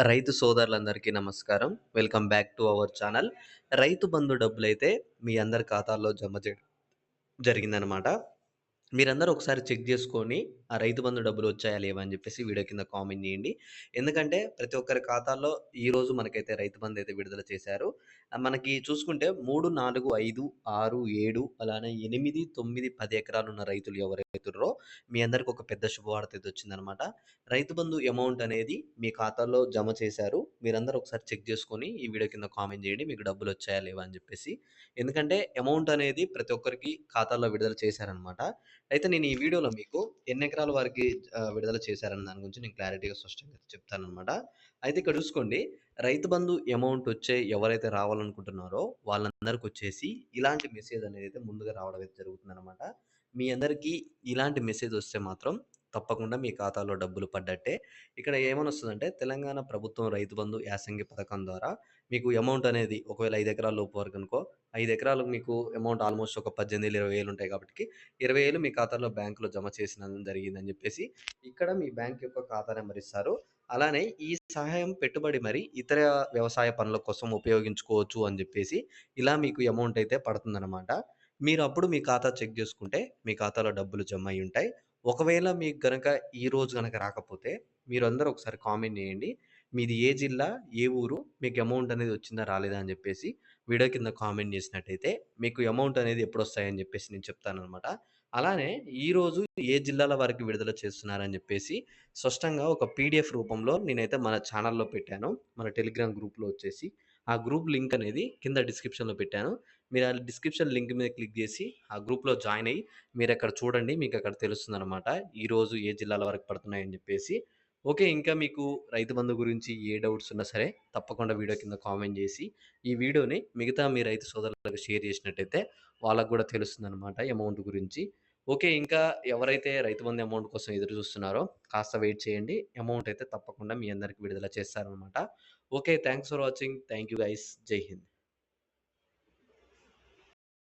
రైతు సోదరులందరికీ నమస్కారం. Welcome back to our channel. Rythu Bandhu డబ్బులైతే మీ అందరి ఖాతాల్లో జమ చేయడం జరిగిందనమాట. మీరందరూ ఒకసారి చెక్ చేసుకొని ఆ రైతు బంధు డబ్బులు వచ్చాయా లేవా అని వీడియో కింద కామెంట్ చేయండి ఎందుకంటే ప్రతి ఒక్కరి ఖాతాల్లో ఈరోజు మనకైతే రైతు బంధు అయితే విడుదల చేశారు. మనకి చూసుకుంటే 3, 4, 5, 6, 7 అలానే ఎనిమిది తొమ్మిది పది ఎకరాలు ఉన్న రైతులు ఎవరైతే మీ అందరికి ఒక పెద్ద శుభవార్త అయితే వచ్చిందనమాట. రైతు బంధు అమౌంట్ అనేది మీ ఖాతాలో జమ చేశారు. మీరందరూ ఒకసారి చెక్ చేసుకొని ఈ వీడియో కింద కామెంట్ చేయండి మీకు డబ్బులు వచ్చాయా లేవా అని చెప్పేసి ఎందుకంటే అమౌంట్ అనేది ప్రతి ఒక్కరికి ఖాతాలో విడుదల చేశారనమాట. అయితే నేను ఈ వీడియోలో మీకు ఎన్ని ఎకరాల వారికి విడుదల చేశారన్న దాని గురించి నేను క్లారిటీగా స్పష్టంగా చెప్తాననమాట. అయితే ఇక్కడ చూసుకోండి రైతు బంధు అమౌంట్ వచ్చే ఎవరైతే రావాలనుకుంటున్నారో వాళ్ళందరికొచ్చేసి ఇలాంటి మెసేజ్ అనేది అయితే ముందుగా రావడం అయితే జరుగుతుందనమాట. మీ అందరికీ ఇలాంటి మెసేజ్ వస్తే మాత్రం తప్పకుండా మీ ఖాతాలో డబ్బులు పడ్డట్టే. ఇక్కడ ఏమనొస్తదంటే తెలంగాణ ప్రభుత్వం రైతు బంధు యాసంగి పథకం ద్వారా మీకు అమౌంట్ అనేది ఒకవేళ 5 ఎకరాల లోపు వరకనుకో 5 ఎకరాలకు మీకు అమౌంట్ ఆల్మోస్ట్ ఒక 18,000, 20,000 ఉంటాయి కాబట్టి 20,000 మీ ఖాతాలో బ్యాంక్‌లో జమ చేసినం జరిగిందని జెప్పేసి ఇక్కడ మీ బ్యాంక్ యొక్క ఖాతా నంబర్ ఇస్తారు. అలానే ఈ సహాయం పెట్టుబడి మరి ఇతర వ్యవసాయ పనుల కోసం ఉపయోగించుకోవచ్చు అని జెప్పేసి ఇలా మీకు అమౌంట్ అయితే పడుతుందనమాట. మీరప్పుడు మీ ఖాతా చెక్ జేసుకుంటే మీ ఖాతాలో డబ్బులు జమ అయ్యుంటాయి. ఒకవేళ మీకు గనక ఈరోజు గనక రాకపోతే మీరందరూ ఒకసారి కామెంట్ చేయండి మీది ఏ జిల్లా? ఏ ఊరు? మీకు అమౌంట్ అనేది వచ్చిందా? రాలేదా? అని చెప్పేసి వీడియో కింద కామెంట్ చేసినట్టయితే మీకు అమౌంట్ అనేది ఎప్పుడొస్తాయని చెప్పేసి నేను చెప్తాననమాట. అలానే ఈరోజు ఏ జిల్లాల వారికి విడుదల చేస్తున్నారని చెప్పేసి స్పష్టంగా ఒక పీడీఎఫ్ రూపంలో నేనైతే మన ఛానల్‌లో పెట్టాను. మన టెలిగ్రామ్ గ్రూప్‌లో వచ్చేసి. ఆ గ్రూప్ లింక్ అనేది కింద డిస్క్రిప్షన్‌లో పెట్టాను. మీరు ఆ డిస్క్రిప్షన్ లింక్ మీద క్లిక్ చేసి ఆ గ్రూప్‌లో జాయిన్ అయ్యి మీరు అక్కడ చూడండి. మీకు అక్కడ తెలుస్తుందనమాట. ఈరోజు ఏ జిల్లాల వరకు పడుతున్నాయని చెప్పేసి ఓకే. ఇంకా మీకు రైతు బంధు గురించి ఏ డౌట్స్ ఉన్నా సరే తప్పకుండా వీడియో కింద కామెంట్ చేసి ఈ వీడియోని మిగతా మీ రైతు సోదరులకు షేర్ చేసినట్టయితే వాళ్ళకు కూడా తెలుస్తుంది అనమాట అమౌంట్ గురించి. ఓకే. ఇంకా ఎవరైతే రైతు బంధు అమౌంట్ కోసం ఎదురు చూస్తున్నారో కాస్త వెయిట్ చేయండి. అమౌంట్ అయితే తప్పకుండా మీ అందరికి విడుదల చేస్తారనమాట. Okay. Thanks for watching. Thank you guys. జై హింద్.